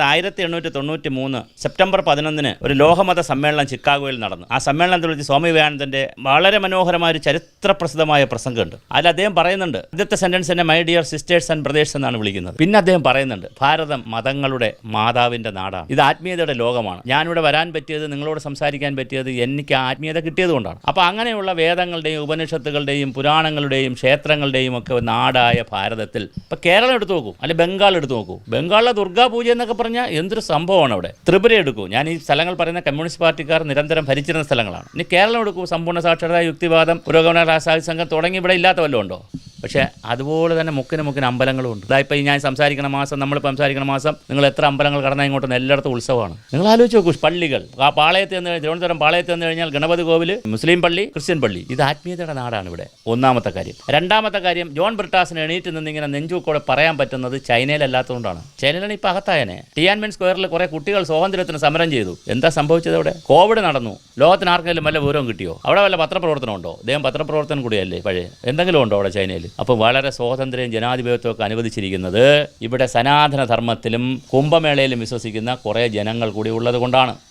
ആയിരത്തി എണ്ണൂറ്റി തൊണ്ണൂറ്റി മൂന്ന് സെപ്റ്റംബർ പതിനൊന്നിന് ഒരു ലോകമത സമ്മേളനം ചിക്കാഗോയിൽ നടന്നു. ആ സമ്മേളനത്തിൽ വെച്ച് സ്വാമി വിവേകാനന്ദന്റെ വളരെ മനോഹരമായ ഒരു ചരിത്രപ്രസിദ്ധമായ പ്രസംഗമുണ്ട്. അതിൽ അദ്ദേഹം പറയുന്നുണ്ട് ആദ്യത്തെ സെന്റൻസ് തന്നെ my dear sisters and brothers എന്നാണ് വിളിക്കുന്നത്. പിന്നെ അദ്ദേഹം പറയുന്നുണ്ട് ഭാരതം മതങ്ങളുടെ മാതാവിന്റെ നാടാണ്. ഇത് ആത്മീയതയുടെ ലോകമാണ്. ഞാനിവിടെ വരാൻ പറ്റിയത് നിങ്ങളോട് സംസാരിക്കാൻ പറ്റിയത് എനിക്ക് ആത്മീയത കിട്ടിയതുകൊണ്ടാണ് അപ്പോൾ അങ്ങനെയുള്ള വേദങ്ങളുടെയും ഉപനിഷത്തുകളുടെയും പുരാണങ്ങളുടെയും ക്ഷേത്രങ്ങളുടെയും ഒക്കെ നാടായ ഭാരതത്തിൽ ഇപ്പൊ കേരളം എടുത്തു നോക്കൂ അല്ലെ ബംഗാൾ എടുത്തു നോക്കൂ. ബംഗാളിലെ ദുർഗാ പൂജ എന്നൊക്കെ പറഞ്ഞാൽ എന്തൊരു സംഭവമാണ് അവിടെ? ത്രിപുര എടുക്കൂ. ഞാൻ ഈ സ്ഥലങ്ങൾ പറയുന്ന കമ്മ്യൂണിസ്റ്റ് പാർട്ടിക്കാർ നിരന്തരം ഭരിച്ചിരുന്ന സ്ഥലങ്ങളാണ്. ഇനി കേരളം എടുക്കൂ. സമ്പൂർണ സാക്ഷരതാ യുക്തിവാദം പുരോഗമന രാസാഹിത്യ സംഘം തുടങ്ങി ഇവിടെ ഇല്ലാത്ത വല്ലതും ഉണ്ടോ? പക്ഷേ അതുപോലെ തന്നെ മുക്കിന് മുക്കിന് അമ്പലങ്ങളും ഉണ്ട് ഇതായിപ്പോൾ ഞാൻ സംസാരിക്കുന്ന മാസം നമ്മൾ സംസാരിക്കുന്ന മാസം നിങ്ങൾ എത്ര അമ്പലങ്ങൾ കടന്നാൽ ഇങ്ങോട്ട് എല്ലായിടത്തും ഉത്സവമാണ്. നിങ്ങൾ ആലോചിച്ച് നോക്കൂ പള്ളികൾ. ആ പാളയത്ത് എന്ന് തിരുവനന്തപുരം പാളയത്ത് എന്ന് കഴിഞ്ഞാൽ ഗണപതി കോവിൽ മുസ്ലിം പള്ളി ക്രിസ്ത്യൻ പള്ളി. ഇത് ആത്മീയതയുടെ നാടാണ് ഇവിടെ. ഒന്നാമത്തെ കാര്യം. രണ്ടാമത്തെ കാര്യം ജോൺ ബ്രിട്ടാസിന് എണീറ്റ് നിന്ന് ഇങ്ങനെ നെഞ്ചുക്കോടെ പറയാൻ പറ്റുന്നത് ചൈനയിലല്ലാത്തതുകൊണ്ടാണ്. ചൈനയിലാണ് ഇപ്പോൾ അകത്തായനെ. ടിയാൻമെൻ സ്ക്വയറിൽ കുറെ കുട്ടികൾ സ്വാതന്ത്ര്യത്തിന് സമരം ചെയ്തു. എന്താ സംഭവിച്ചത് അവിടെ? കോവിഡ് നടന്നു. ലോകത്തിന് ആർക്കെങ്കിലും വല്ല വിവരവും കിട്ടിയോ? അവിടെ വല്ല പത്രപ്രവർത്തനം ഉണ്ടോ അദ്ദേഹം പത്രപ്രവർത്തനം കൂടിയല്ലേ പഴയ? എന്തെങ്കിലും ഉണ്ടോ അവിടെ ചൈനയിൽ? അപ്പോൾ വളരെ സ്വാതന്ത്ര്യം ജനാധിപത്യമൊക്കെ അനുവദിച്ചിരിക്കുന്നത് ഇവിടെ സനാതന ധർമ്മത്തിലും കുംഭമേളയിലും വിശ്വസിക്കുന്ന കുറേ ജനങ്ങൾ കൂടി ഉള്ളത് കൊണ്ടാണ്.